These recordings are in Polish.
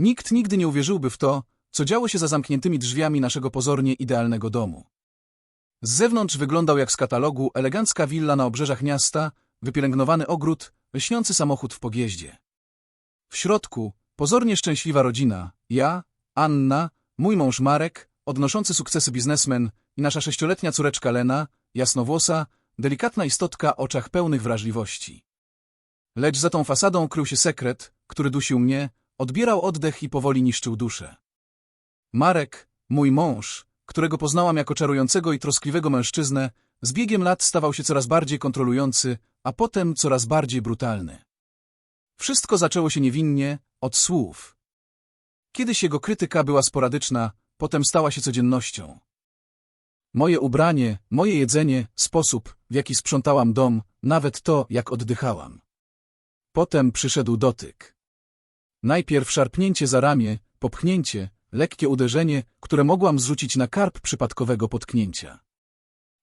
Nikt nigdy nie uwierzyłby w to, co działo się za zamkniętymi drzwiami naszego pozornie idealnego domu. Z zewnątrz wyglądał jak z katalogu elegancka willa na obrzeżach miasta, wypielęgnowany ogród, lśniący samochód w podjeździe. W środku pozornie szczęśliwa rodzina, ja, Anna, mój mąż Marek, odnoszący sukcesy biznesmen i nasza sześcioletnia córeczka Lena, jasnowłosa, delikatna istotka oczach pełnych wrażliwości. Lecz za tą fasadą krył się sekret, który dusił mnie, odbierał oddech i powoli niszczył duszę. Marek, mój mąż, którego poznałam jako czarującego i troskliwego mężczyznę, z biegiem lat stawał się coraz bardziej kontrolujący, a potem coraz bardziej brutalny. Wszystko zaczęło się niewinnie, od słów. Kiedyś jego krytyka była sporadyczna, potem stała się codziennością. Moje ubranie, moje jedzenie, sposób, w jaki sprzątałam dom, nawet to, jak oddychałam. Potem przyszedł dotyk. Najpierw szarpnięcie za ramię, popchnięcie, lekkie uderzenie, które mogłam zrzucić na karp przypadkowego potknięcia.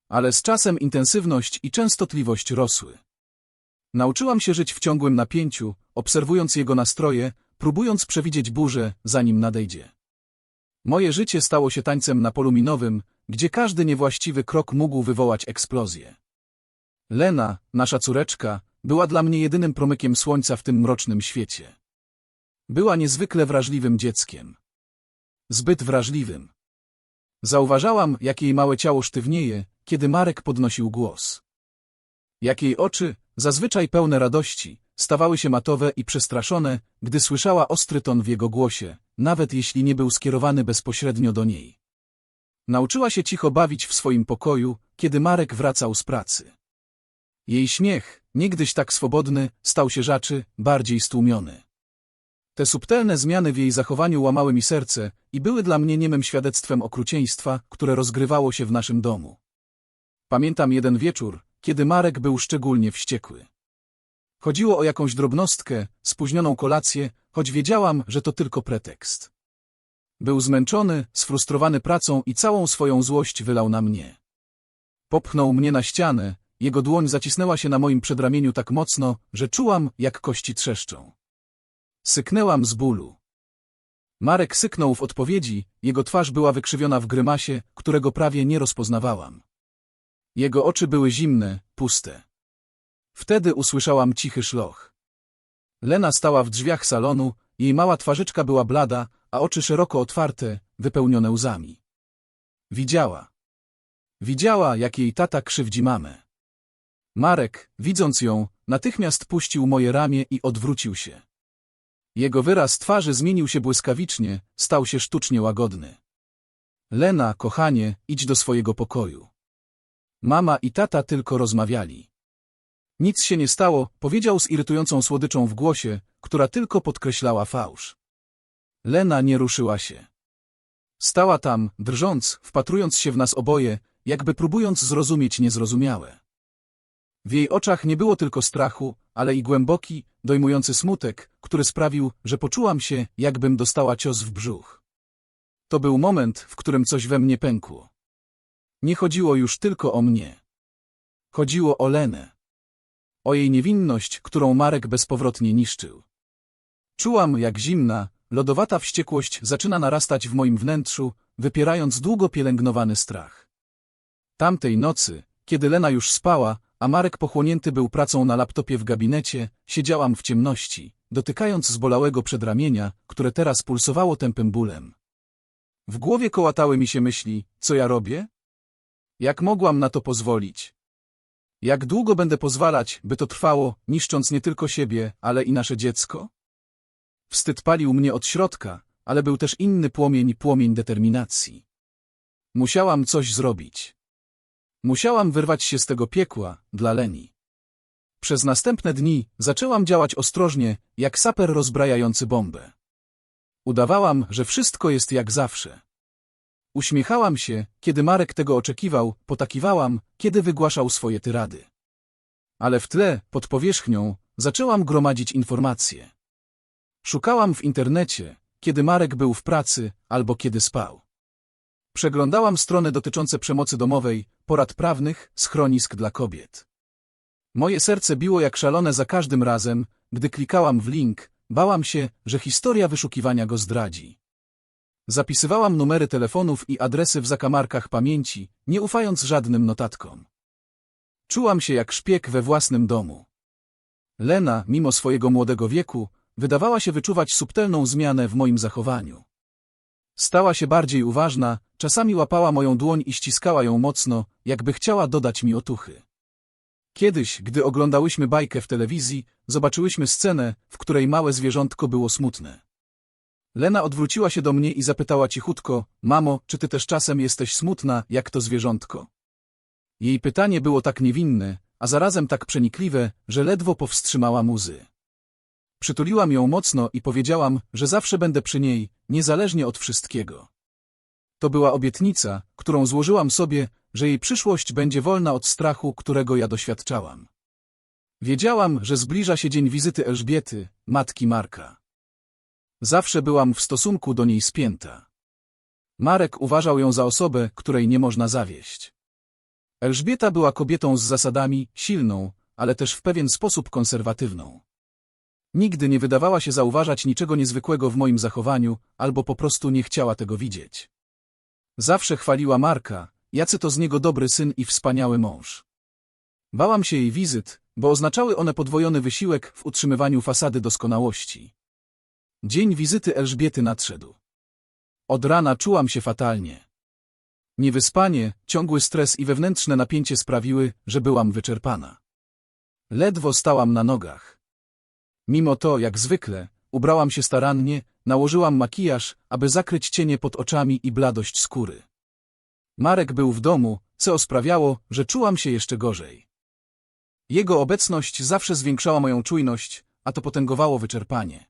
Ale z czasem intensywność i częstotliwość rosły. Nauczyłam się żyć w ciągłym napięciu, obserwując jego nastroje, próbując przewidzieć burzę, zanim nadejdzie. Moje życie stało się tańcem na polu minowym, gdzie każdy niewłaściwy krok mógł wywołać eksplozję. Lena, nasza córeczka, była dla mnie jedynym promykiem słońca w tym mrocznym świecie. Była niezwykle wrażliwym dzieckiem. Zbyt wrażliwym. Zauważałam, jak jej małe ciało sztywnieje, kiedy Marek podnosił głos. Jak jej oczy, zazwyczaj pełne radości, stawały się matowe i przestraszone, gdy słyszała ostry ton w jego głosie, nawet jeśli nie był skierowany bezpośrednio do niej. Nauczyła się cicho bawić w swoim pokoju, kiedy Marek wracał z pracy. Jej śmiech, niegdyś tak swobodny, stał się rzaczy, bardziej stłumiony. Te subtelne zmiany w jej zachowaniu łamały mi serce i były dla mnie niemym świadectwem okrucieństwa, które rozgrywało się w naszym domu. Pamiętam jeden wieczór, kiedy Marek był szczególnie wściekły. Chodziło o jakąś drobnostkę, spóźnioną kolację, choć wiedziałam, że to tylko pretekst. Był zmęczony, sfrustrowany pracą i całą swoją złość wylał na mnie. Popchnął mnie na ścianę, jego dłoń zacisnęła się na moim przedramieniu tak mocno, że czułam, jak kości trzeszczą. Syknęłam z bólu. Marek syknął w odpowiedzi, jego twarz była wykrzywiona w grymasie, którego prawie nie rozpoznawałam. Jego oczy były zimne, puste. Wtedy usłyszałam cichy szloch. Lena stała w drzwiach salonu, jej mała twarzyczka była blada, a oczy szeroko otwarte, wypełnione łzami. Widziała. Widziała, jak jej tata krzywdzi mamę. Marek, widząc ją, natychmiast puścił moje ramię i odwrócił się. Jego wyraz twarzy zmienił się błyskawicznie, stał się sztucznie łagodny. Lena, kochanie, idź do swojego pokoju. Mama i tata tylko rozmawiali. Nic się nie stało, powiedział z irytującą słodyczą w głosie, która tylko podkreślała fałsz. Lena nie ruszyła się. Stała tam, drżąc, wpatrując się w nas oboje, jakby próbując zrozumieć niezrozumiałe. W jej oczach nie było tylko strachu, ale i głęboki, dojmujący smutek, który sprawił, że poczułam się, jakbym dostała cios w brzuch. To był moment, w którym coś we mnie pękło. Nie chodziło już tylko o mnie. Chodziło o Lenę. O jej niewinność, którą Marek bezpowrotnie niszczył. Czułam, jak zimna, lodowata wściekłość zaczyna narastać w moim wnętrzu, wypierając długo pielęgnowany strach. Tamtej nocy, kiedy Lena już spała, a Marek pochłonięty był pracą na laptopie w gabinecie, siedziałam w ciemności, dotykając zbolałego przedramienia, które teraz pulsowało tępym bólem. W głowie kołatały mi się myśli, co ja robię? Jak mogłam na to pozwolić? Jak długo będę pozwalać, by to trwało, niszcząc nie tylko siebie, ale i nasze dziecko? Wstyd palił mnie od środka, ale był też inny płomień, płomień determinacji. Musiałam coś zrobić. Musiałam wyrwać się z tego piekła, dla Leni. Przez następne dni zaczęłam działać ostrożnie, jak saper rozbrajający bombę. Udawałam, że wszystko jest jak zawsze. Uśmiechałam się, kiedy Marek tego oczekiwał, potakiwałam, kiedy wygłaszał swoje tyrady. Ale w tle, pod powierzchnią, zaczęłam gromadzić informacje. Szukałam w internecie, kiedy Marek był w pracy albo kiedy spał. Przeglądałam strony dotyczące przemocy domowej, porad prawnych, schronisk dla kobiet. Moje serce biło jak szalone za każdym razem, gdy klikałam w link, bałam się, że historia wyszukiwania go zdradzi. Zapisywałam numery telefonów i adresy w zakamarkach pamięci, nie ufając żadnym notatkom. Czułam się jak szpieg we własnym domu. Lena, mimo swojego młodego wieku, wydawała się wyczuwać subtelną zmianę w moim zachowaniu. Stała się bardziej uważna, czasami łapała moją dłoń i ściskała ją mocno, jakby chciała dodać mi otuchy. Kiedyś, gdy oglądałyśmy bajkę w telewizji, zobaczyłyśmy scenę, w której małe zwierzątko było smutne. Lena odwróciła się do mnie i zapytała cichutko, mamo, czy ty też czasem jesteś smutna, jak to zwierzątko? Jej pytanie było tak niewinne, a zarazem tak przenikliwe, że ledwo powstrzymała łzy. Przytuliłam ją mocno i powiedziałam, że zawsze będę przy niej, niezależnie od wszystkiego. To była obietnica, którą złożyłam sobie, że jej przyszłość będzie wolna od strachu, którego ja doświadczałam. Wiedziałam, że zbliża się dzień wizyty Elżbiety, matki Marka. Zawsze byłam w stosunku do niej spięta. Marek uważał ją za osobę, której nie można zawieść. Elżbieta była kobietą z zasadami, silną, ale też w pewien sposób konserwatywną. Nigdy nie wydawała się zauważać niczego niezwykłego w moim zachowaniu, albo po prostu nie chciała tego widzieć. Zawsze chwaliła Marka, jacy to z niego dobry syn i wspaniały mąż. Bałam się jej wizyt, bo oznaczały one podwojony wysiłek w utrzymywaniu fasady doskonałości. Dzień wizyty Elżbiety nadszedł. Od rana czułam się fatalnie. Niewyspanie, ciągły stres i wewnętrzne napięcie sprawiły, że byłam wyczerpana. Ledwo stałam na nogach. Mimo to, jak zwykle, ubrałam się starannie, nałożyłam makijaż, aby zakryć cienie pod oczami i bladość skóry. Marek był w domu, co sprawiało, że czułam się jeszcze gorzej. Jego obecność zawsze zwiększała moją czujność, a to potęgowało wyczerpanie.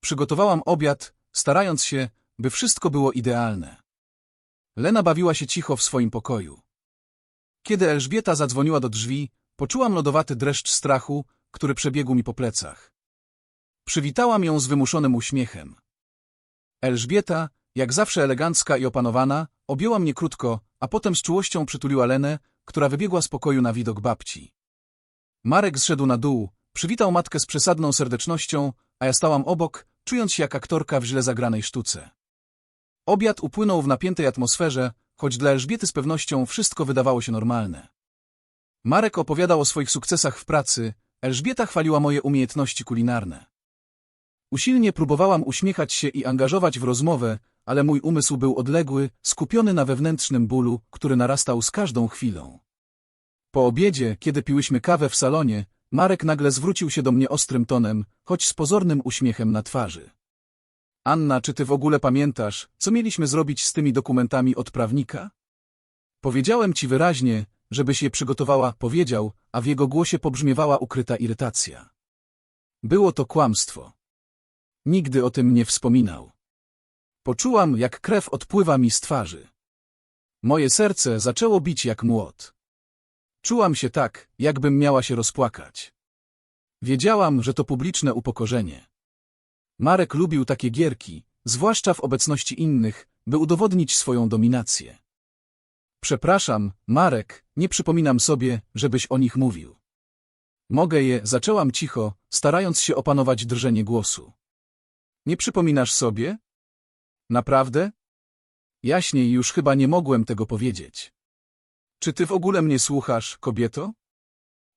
Przygotowałam obiad, starając się, by wszystko było idealne. Lena bawiła się cicho w swoim pokoju. Kiedy Elżbieta zadzwoniła do drzwi, poczułam lodowaty dreszcz strachu, który przebiegł mi po plecach. Przywitałam ją z wymuszonym uśmiechem. Elżbieta, jak zawsze elegancka i opanowana, objęła mnie krótko, a potem z czułością przytuliła Lenę, która wybiegła z pokoju na widok babci. Marek zszedł na dół, przywitał matkę z przesadną serdecznością, a ja stałam obok, czując się jak aktorka w źle zagranej sztuce. Obiad upłynął w napiętej atmosferze, choć dla Elżbiety z pewnością wszystko wydawało się normalne. Marek opowiadał o swoich sukcesach w pracy, Elżbieta chwaliła moje umiejętności kulinarne. Usilnie próbowałam uśmiechać się i angażować w rozmowę, ale mój umysł był odległy, skupiony na wewnętrznym bólu, który narastał z każdą chwilą. Po obiedzie, kiedy piłyśmy kawę w salonie, Marek nagle zwrócił się do mnie ostrym tonem, choć z pozornym uśmiechem na twarzy. Anna, czy ty w ogóle pamiętasz, co mieliśmy zrobić z tymi dokumentami od prawnika? Powiedziałem ci wyraźnie, żebyś je przygotowała, powiedział, a w jego głosie pobrzmiewała ukryta irytacja. Było to kłamstwo. Nigdy o tym nie wspominał. Poczułam, jak krew odpływa mi z twarzy. Moje serce zaczęło bić jak młot. Czułam się tak, jakbym miała się rozpłakać. Wiedziałam, że to publiczne upokorzenie. Marek lubił takie gierki, zwłaszcza w obecności innych, by udowodnić swoją dominację. Przepraszam, Marek, nie przypominam sobie, żebyś o nich mówił. Mogę je, zaczęłam cicho, starając się opanować drżenie głosu. Nie przypominasz sobie? Naprawdę? Jaśniej już chyba nie mogłem tego powiedzieć. Czy ty w ogóle mnie słuchasz, kobieto?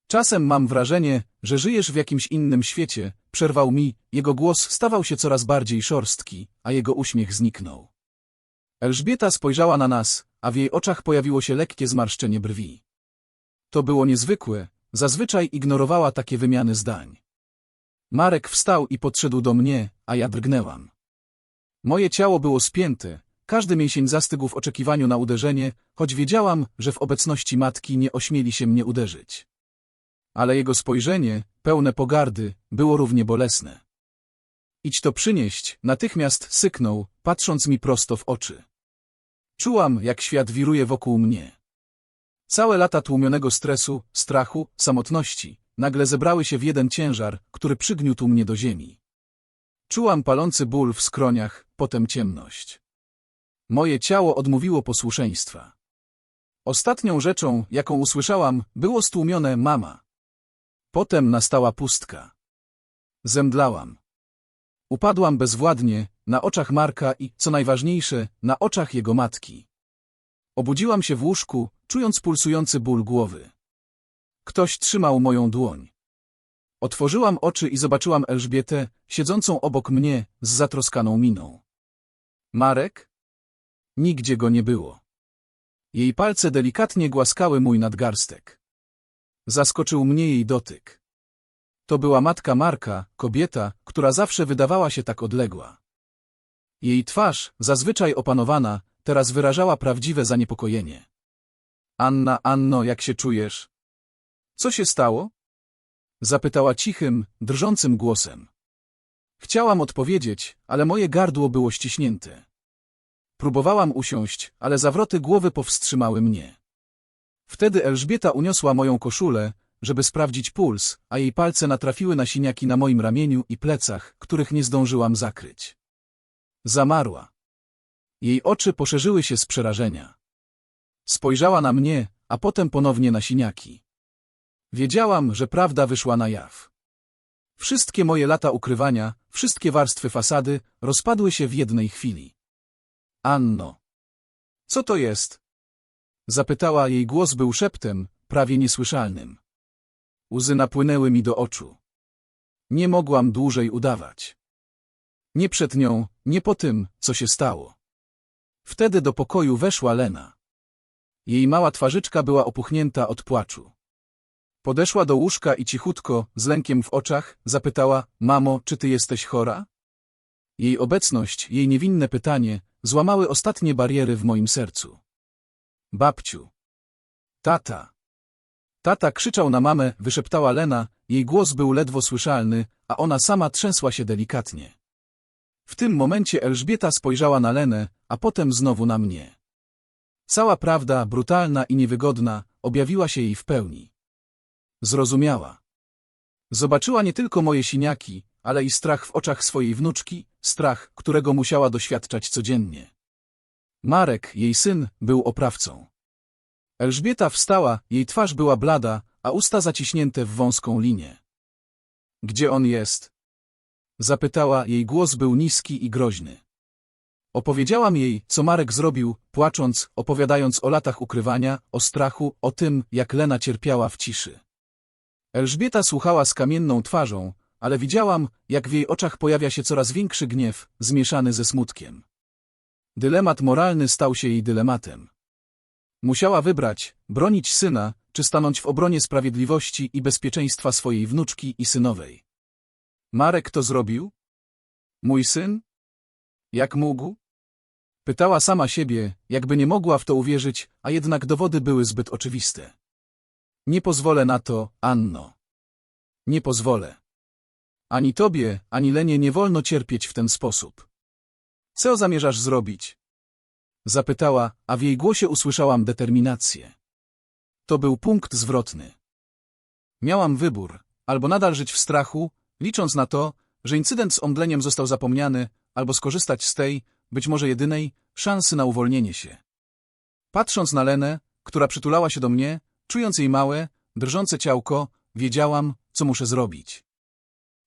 Czasem mam wrażenie, że żyjesz w jakimś innym świecie, przerwał mi, jego głos stawał się coraz bardziej szorstki, a jego uśmiech zniknął. Elżbieta spojrzała na nas, a w jej oczach pojawiło się lekkie zmarszczenie brwi. To było niezwykłe, zazwyczaj ignorowała takie wymiany zdań. Marek wstał i podszedł do mnie, a ja drgnęłam. Moje ciało było spięte, każdy mięsień zastygł w oczekiwaniu na uderzenie, choć wiedziałam, że w obecności matki nie ośmieli się mnie uderzyć. Ale jego spojrzenie, pełne pogardy, było równie bolesne. Idź to przynieść, natychmiast syknął, patrząc mi prosto w oczy. Czułam, jak świat wiruje wokół mnie. Całe lata tłumionego stresu, strachu, samotności, nagle zebrały się w jeden ciężar, który przygniótł mnie do ziemi. Czułam palący ból w skroniach, potem ciemność. Moje ciało odmówiło posłuszeństwa. Ostatnią rzeczą, jaką usłyszałam, było stłumione mama. Potem nastała pustka. Zemdlałam. Upadłam bezwładnie, na oczach Marka i, co najważniejsze, na oczach jego matki. Obudziłam się w łóżku, czując pulsujący ból głowy. Ktoś trzymał moją dłoń. Otworzyłam oczy i zobaczyłam Elżbietę, siedzącą obok mnie, z zatroskaną miną. Marek? Nigdzie go nie było. Jej palce delikatnie głaskały mój nadgarstek. Zaskoczył mnie jej dotyk. To była matka Marka, kobieta, która zawsze wydawała się tak odległa. Jej twarz, zazwyczaj opanowana, teraz wyrażała prawdziwe zaniepokojenie. Anna, Anno, jak się czujesz? Co się stało? Zapytała cichym, drżącym głosem. Chciałam odpowiedzieć, ale moje gardło było ściśnięte. Próbowałam usiąść, ale zawroty głowy powstrzymały mnie. Wtedy Elżbieta uniosła moją koszulę, żeby sprawdzić puls, a jej palce natrafiły na siniaki na moim ramieniu i plecach, których nie zdążyłam zakryć. Zamarła. Jej oczy poszerzyły się z przerażenia. Spojrzała na mnie, a potem ponownie na siniaki. Wiedziałam, że prawda wyszła na jaw. Wszystkie moje lata ukrywania, wszystkie warstwy fasady rozpadły się w jednej chwili. Anno. Co to jest? Zapytała, jej głos był szeptem, prawie niesłyszalnym. Łzy napłynęły mi do oczu. Nie mogłam dłużej udawać. Nie przed nią, nie po tym, co się stało. Wtedy do pokoju weszła Lena. Jej mała twarzyczka była opuchnięta od płaczu. Podeszła do łóżka i cichutko, z lękiem w oczach, zapytała, mamo, czy ty jesteś chora? Jej obecność, jej niewinne pytanie, złamały ostatnie bariery w moim sercu. Babciu. Tata. Tata krzyczał na mamę, wyszeptała Lena, jej głos był ledwo słyszalny, a ona sama trzęsła się delikatnie. W tym momencie Elżbieta spojrzała na Lenę, a potem znowu na mnie. Cała prawda, brutalna i niewygodna, objawiła się jej w pełni. Zrozumiała. Zobaczyła nie tylko moje siniaki, ale i strach w oczach swojej wnuczki, strach, którego musiała doświadczać codziennie. Marek, jej syn, był oprawcą. Elżbieta wstała, jej twarz była blada, a usta zaciśnięte w wąską linię. Gdzie on jest? Zapytała, jej głos był niski i groźny. Opowiedziałam jej, co Marek zrobił, płacząc, opowiadając o latach ukrywania, o strachu, o tym, jak Lena cierpiała w ciszy. Elżbieta słuchała z kamienną twarzą, ale widziałam, jak w jej oczach pojawia się coraz większy gniew, zmieszany ze smutkiem. Dylemat moralny stał się jej dylematem. Musiała wybrać, bronić syna, czy stanąć w obronie sprawiedliwości i bezpieczeństwa swojej wnuczki i synowej. Marek to zrobił? Mój syn? Jak mógł? Pytała sama siebie, jakby nie mogła w to uwierzyć, a jednak dowody były zbyt oczywiste. Nie pozwolę na to, Anno. Nie pozwolę. Ani tobie, ani Lenie nie wolno cierpieć w ten sposób. Co zamierzasz zrobić? Zapytała, a w jej głosie usłyszałam determinację. To był punkt zwrotny. Miałam wybór, albo nadal żyć w strachu, licząc na to, że incydent z omdleniem został zapomniany, albo skorzystać z tej, być może jedynej, szansy na uwolnienie się. Patrząc na Lenę, która przytulała się do mnie, czując jej małe, drżące ciałko, wiedziałam, co muszę zrobić.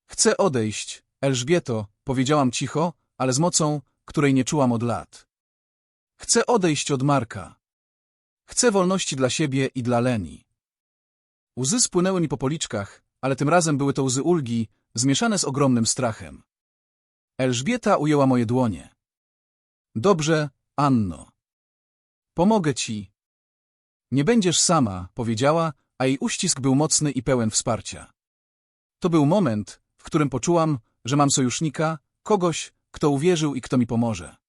Chcę odejść, Elżbieto, powiedziałam cicho, ale z mocą, której nie czułam od lat. Chcę odejść od Marka. Chcę wolności dla siebie i dla Leni. Łzy spłynęły mi po policzkach, ale tym razem były to łzy ulgi, zmieszane z ogromnym strachem. Elżbieta ujęła moje dłonie. Dobrze, Anno. Pomogę ci. Nie będziesz sama, powiedziała, a jej uścisk był mocny i pełen wsparcia. To był moment, w którym poczułam, że mam sojusznika, kogoś, kto uwierzył i kto mi pomoże.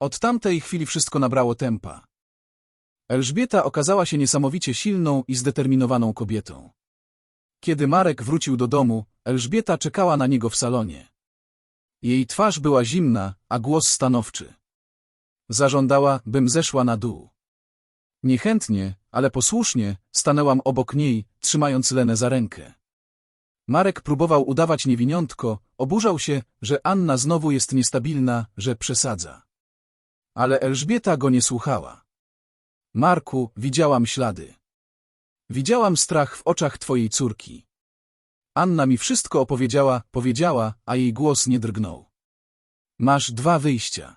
Od tamtej chwili wszystko nabrało tempa. Elżbieta okazała się niesamowicie silną i zdeterminowaną kobietą. Kiedy Marek wrócił do domu, Elżbieta czekała na niego w salonie. Jej twarz była zimna, a głos stanowczy. Zażądała, bym zeszła na dół. Niechętnie, ale posłusznie, stanęłam obok niej, trzymając Lenę za rękę. Marek próbował udawać niewiniątko, oburzał się, że Anna znowu jest niestabilna, że przesadza. Ale Elżbieta go nie słuchała. Marku, widziałam ślady. Widziałam strach w oczach twojej córki. Anna mi wszystko opowiedziała, powiedziała, a jej głos nie drgnął. Masz dwa wyjścia.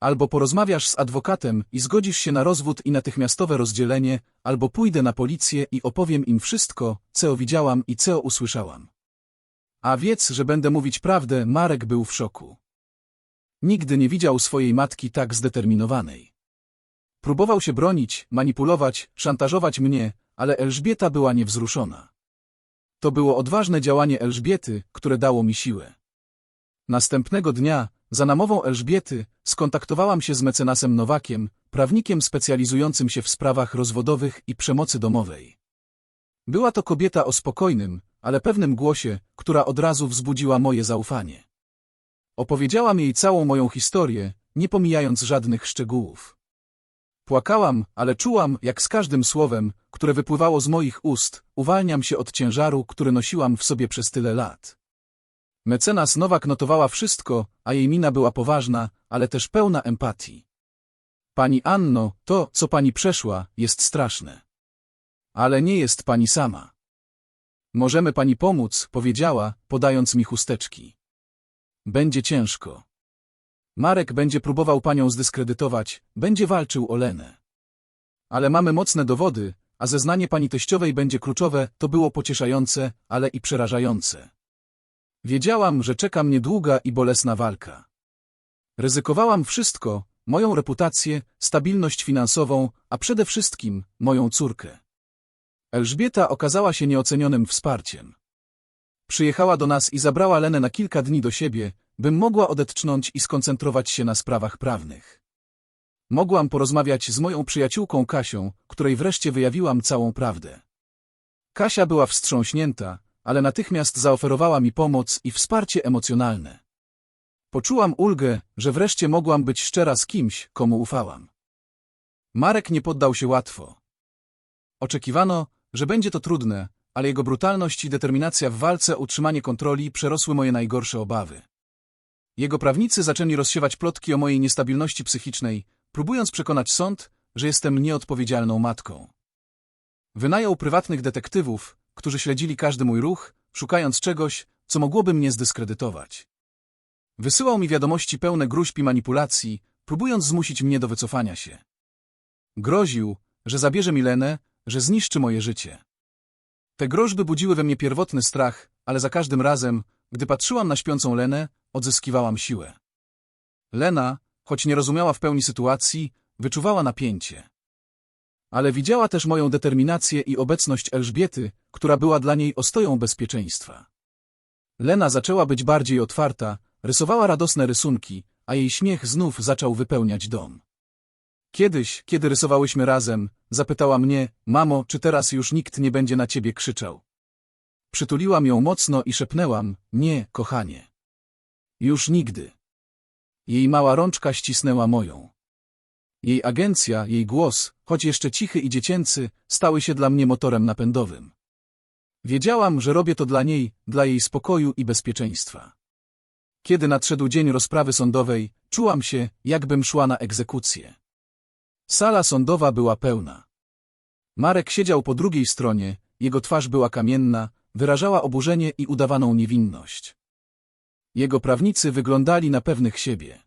Albo porozmawiasz z adwokatem i zgodzisz się na rozwód i natychmiastowe rozdzielenie, albo pójdę na policję i opowiem im wszystko, co widziałam i co usłyszałam. A wiedz, że będę mówić prawdę, Marek był w szoku. Nigdy nie widział swojej matki tak zdeterminowanej. Próbował się bronić, manipulować, szantażować mnie, ale Elżbieta była niewzruszona. To było odważne działanie Elżbiety, które dało mi siłę. Następnego dnia, za namową Elżbiety, skontaktowałam się z mecenasem Nowakiem, prawnikiem specjalizującym się w sprawach rozwodowych i przemocy domowej. Była to kobieta o spokojnym, ale pewnym głosie, która od razu wzbudziła moje zaufanie. Opowiedziałam jej całą moją historię, nie pomijając żadnych szczegółów. Płakałam, ale czułam, jak z każdym słowem, które wypływało z moich ust, uwalniam się od ciężaru, który nosiłam w sobie przez tyle lat. Mecenas Nowak notowała wszystko, a jej mina była poważna, ale też pełna empatii. Pani Anno, to, co pani przeszła, jest straszne. Ale nie jest pani sama. Możemy pani pomóc, powiedziała, podając mi chusteczki. Będzie ciężko. Marek będzie próbował panią zdyskredytować, będzie walczył o Lenę. Ale mamy mocne dowody, a zeznanie pani teściowej będzie kluczowe, to było pocieszające, ale i przerażające. Wiedziałam, że czeka mnie długa i bolesna walka. Ryzykowałam wszystko, moją reputację, stabilność finansową, a przede wszystkim moją córkę. Elżbieta okazała się nieocenionym wsparciem. Przyjechała do nas i zabrała Lenę na kilka dni do siebie, bym mogła odetchnąć i skoncentrować się na sprawach prawnych. Mogłam porozmawiać z moją przyjaciółką Kasią, której wreszcie wyjawiłam całą prawdę. Kasia była wstrząśnięta, ale natychmiast zaoferowała mi pomoc i wsparcie emocjonalne. Poczułam ulgę, że wreszcie mogłam być szczera z kimś, komu ufałam. Marek nie poddał się łatwo. Oczekiwano, że będzie to trudne, ale jego brutalność i determinacja w walce o utrzymanie kontroli przerosły moje najgorsze obawy. Jego prawnicy zaczęli rozsiewać plotki o mojej niestabilności psychicznej, próbując przekonać sąd, że jestem nieodpowiedzialną matką. Wynajął prywatnych detektywów, którzy śledzili każdy mój ruch, szukając czegoś, co mogłoby mnie zdyskredytować. Wysyłał mi wiadomości pełne gruźb i manipulacji, próbując zmusić mnie do wycofania się. Groził, że zabierze mi Lenę, że zniszczy moje życie. Te groźby budziły we mnie pierwotny strach, ale za każdym razem, gdy patrzyłam na śpiącą Lenę, odzyskiwałam siłę. Lena, choć nie rozumiała w pełni sytuacji, wyczuwała napięcie. Ale widziała też moją determinację i obecność Elżbiety, która była dla niej ostoją bezpieczeństwa. Lena zaczęła być bardziej otwarta, rysowała radosne rysunki, a jej śmiech znów zaczął wypełniać dom. Kiedyś, kiedy rysowałyśmy razem, zapytała mnie, mamo, czy teraz już nikt nie będzie na ciebie krzyczał. Przytuliłam ją mocno i szepnęłam, nie, kochanie. Już nigdy. Jej mała rączka ścisnęła moją. Jej agencja, jej głos, choć jeszcze cichy i dziecięcy, stały się dla mnie motorem napędowym. Wiedziałam, że robię to dla niej, dla jej spokoju i bezpieczeństwa. Kiedy nadszedł dzień rozprawy sądowej, czułam się, jakbym szła na egzekucję. Sala sądowa była pełna. Marek siedział po drugiej stronie, jego twarz była kamienna, wyrażała oburzenie i udawaną niewinność. Jego prawnicy wyglądali na pewnych siebie.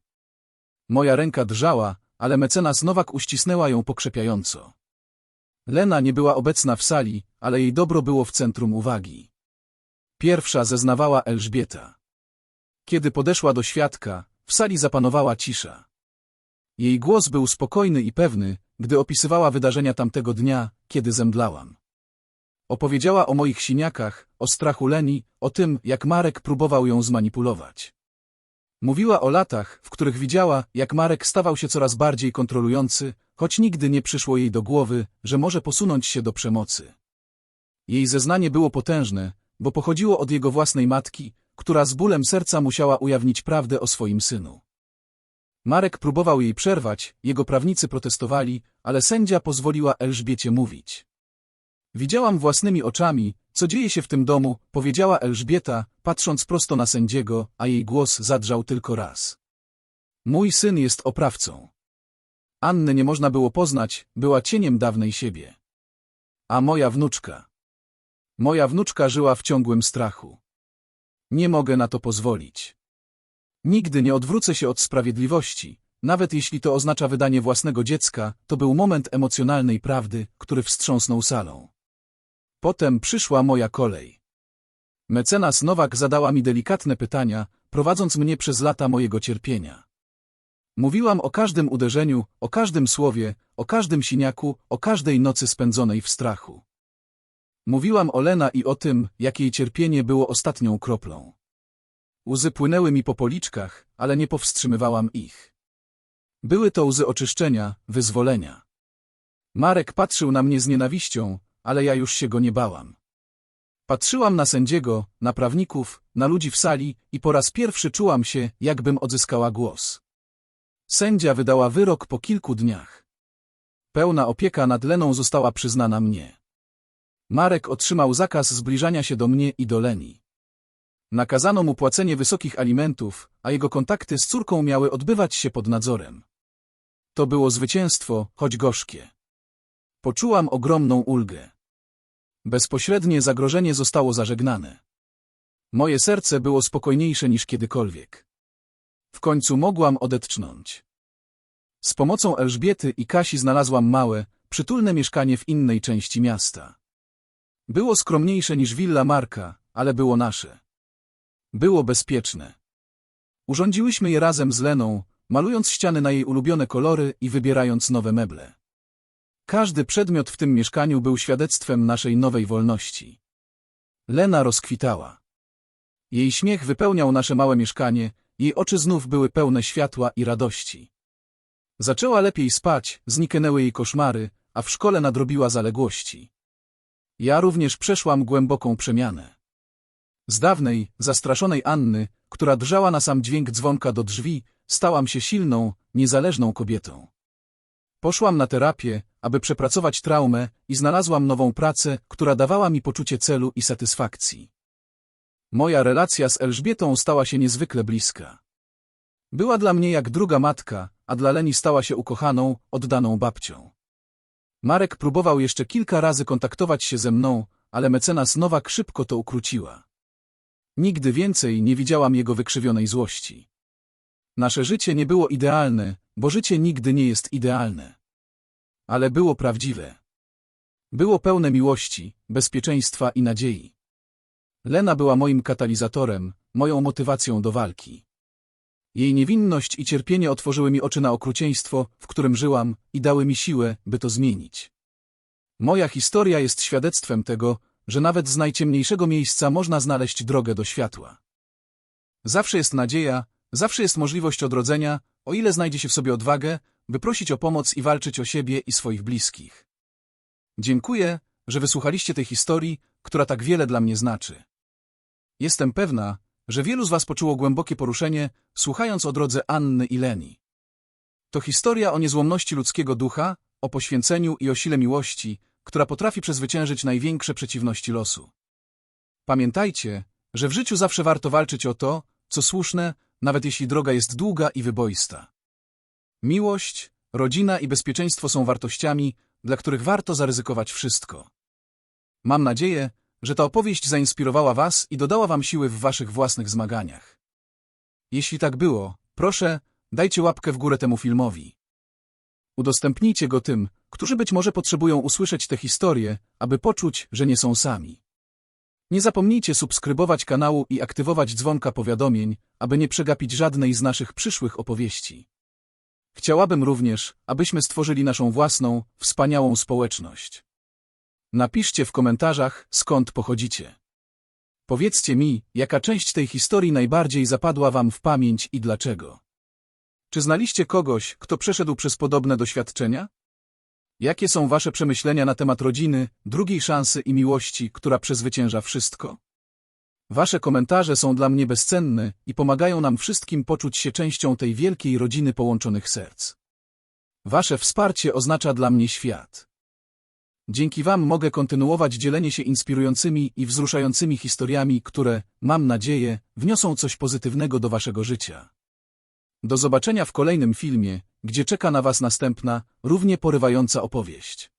Moja ręka drżała, ale mecenas Nowak uścisnęła ją pokrzepiająco. Lena nie była obecna w sali, ale jej dobro było w centrum uwagi. Pierwsza zeznawała Elżbieta. Kiedy podeszła do świadka, w sali zapanowała cisza. Jej głos był spokojny i pewny, gdy opisywała wydarzenia tamtego dnia, kiedy zemdlałam. Opowiedziała o moich siniakach, o strachu Leni, o tym, jak Marek próbował ją zmanipulować. Mówiła o latach, w których widziała, jak Marek stawał się coraz bardziej kontrolujący, choć nigdy nie przyszło jej do głowy, że może posunąć się do przemocy. Jej zeznanie było potężne, bo pochodziło od jego własnej matki, która z bólem serca musiała ujawnić prawdę o swoim synu. Marek próbował jej przerwać, jego prawnicy protestowali, ale sędzia pozwoliła Elżbiecie mówić. Widziałam własnymi oczami, co dzieje się w tym domu, powiedziała Elżbieta, patrząc prosto na sędziego, a jej głos zadrżał tylko raz. Mój syn jest oprawcą. Anny nie można było poznać, była cieniem dawnej siebie. A moja wnuczka. Moja wnuczka żyła w ciągłym strachu. Nie mogę na to pozwolić. Nigdy nie odwrócę się od sprawiedliwości, nawet jeśli to oznacza wydanie własnego dziecka, to był moment emocjonalnej prawdy, który wstrząsnął salą. Potem przyszła moja kolej. Mecenas Nowak zadała mi delikatne pytania, prowadząc mnie przez lata mojego cierpienia. Mówiłam o każdym uderzeniu, o każdym słowie, o każdym siniaku, o każdej nocy spędzonej w strachu. Mówiłam o Lena i o tym, jak jej cierpienie było ostatnią kroplą. Łzy płynęły mi po policzkach, ale nie powstrzymywałam ich. Były to łzy oczyszczenia, wyzwolenia. Marek patrzył na mnie z nienawiścią, ale ja już się go nie bałam. Patrzyłam na sędziego, na prawników, na ludzi w sali i po raz pierwszy czułam się, jakbym odzyskała głos. Sędzia wydała wyrok po kilku dniach. Pełna opieka nad Leną została przyznana mnie. Marek otrzymał zakaz zbliżania się do mnie i do Leni. Nakazano mu płacenie wysokich alimentów, a jego kontakty z córką miały odbywać się pod nadzorem. To było zwycięstwo, choć gorzkie. Poczułam ogromną ulgę. Bezpośrednie zagrożenie zostało zażegnane. Moje serce było spokojniejsze niż kiedykolwiek. W końcu mogłam odetchnąć. Z pomocą Elżbiety i Kasi znalazłam małe, przytulne mieszkanie w innej części miasta. Było skromniejsze niż willa Marka, ale było nasze. Było bezpieczne. Urządziłyśmy je razem z Leną, malując ściany na jej ulubione kolory i wybierając nowe meble. Każdy przedmiot w tym mieszkaniu był świadectwem naszej nowej wolności. Lena rozkwitała. Jej śmiech wypełniał nasze małe mieszkanie, jej oczy znów były pełne światła i radości. Zaczęła lepiej spać, zniknęły jej koszmary, a w szkole nadrobiła zaległości. Ja również przeszłam głęboką przemianę. Z dawnej, zastraszonej Anny, która drżała na sam dźwięk dzwonka do drzwi, stałam się silną, niezależną kobietą. Poszłam na terapię, aby przepracować traumę i znalazłam nową pracę, która dawała mi poczucie celu i satysfakcji. Moja relacja z Elżbietą stała się niezwykle bliska. Była dla mnie jak druga matka, a dla Leni stała się ukochaną, oddaną babcią. Marek próbował jeszcze kilka razy kontaktować się ze mną, ale mecenas Nowak szybko to ukróciła. Nigdy więcej nie widziałam jego wykrzywionej złości. Nasze życie nie było idealne, bo życie nigdy nie jest idealne. Ale było prawdziwe. Było pełne miłości, bezpieczeństwa i nadziei. Lena była moim katalizatorem, moją motywacją do walki. Jej niewinność i cierpienie otworzyły mi oczy na okrucieństwo, w którym żyłam, i dały mi siłę, by to zmienić. Moja historia jest świadectwem tego, że nawet z najciemniejszego miejsca można znaleźć drogę do światła. Zawsze jest nadzieja, zawsze jest możliwość odrodzenia, o ile znajdzie się w sobie odwagę, by prosić o pomoc i walczyć o siebie i swoich bliskich. Dziękuję, że wysłuchaliście tej historii, która tak wiele dla mnie znaczy. Jestem pewna, że wielu z Was poczuło głębokie poruszenie, słuchając o drodze Anny i Leni. To historia o niezłomności ludzkiego ducha, o poświęceniu i o sile miłości, która potrafi przezwyciężyć największe przeciwności losu. Pamiętajcie, że w życiu zawsze warto walczyć o to, co słuszne, nawet jeśli droga jest długa i wyboista. Miłość, rodzina i bezpieczeństwo są wartościami, dla których warto zaryzykować wszystko. Mam nadzieję, że ta opowieść zainspirowała Was i dodała Wam siły w Waszych własnych zmaganiach. Jeśli tak było, proszę, dajcie łapkę w górę temu filmowi. Udostępnijcie go tym, którzy być może potrzebują usłyszeć tę historię, aby poczuć, że nie są sami. Nie zapomnijcie subskrybować kanału i aktywować dzwonka powiadomień, aby nie przegapić żadnej z naszych przyszłych opowieści. Chciałabym również, abyśmy stworzyli naszą własną, wspaniałą społeczność. Napiszcie w komentarzach, skąd pochodzicie. Powiedzcie mi, jaka część tej historii najbardziej zapadła wam w pamięć i dlaczego. Czy znaliście kogoś, kto przeszedł przez podobne doświadczenia? Jakie są wasze przemyślenia na temat rodziny, drugiej szansy i miłości, która przezwycięża wszystko? Wasze komentarze są dla mnie bezcenne i pomagają nam wszystkim poczuć się częścią tej wielkiej rodziny połączonych serc. Wasze wsparcie oznacza dla mnie świat. Dzięki Wam mogę kontynuować dzielenie się inspirującymi i wzruszającymi historiami, które, mam nadzieję, wniosą coś pozytywnego do Waszego życia. Do zobaczenia w kolejnym filmie, gdzie czeka na Was następna, równie porywająca opowieść.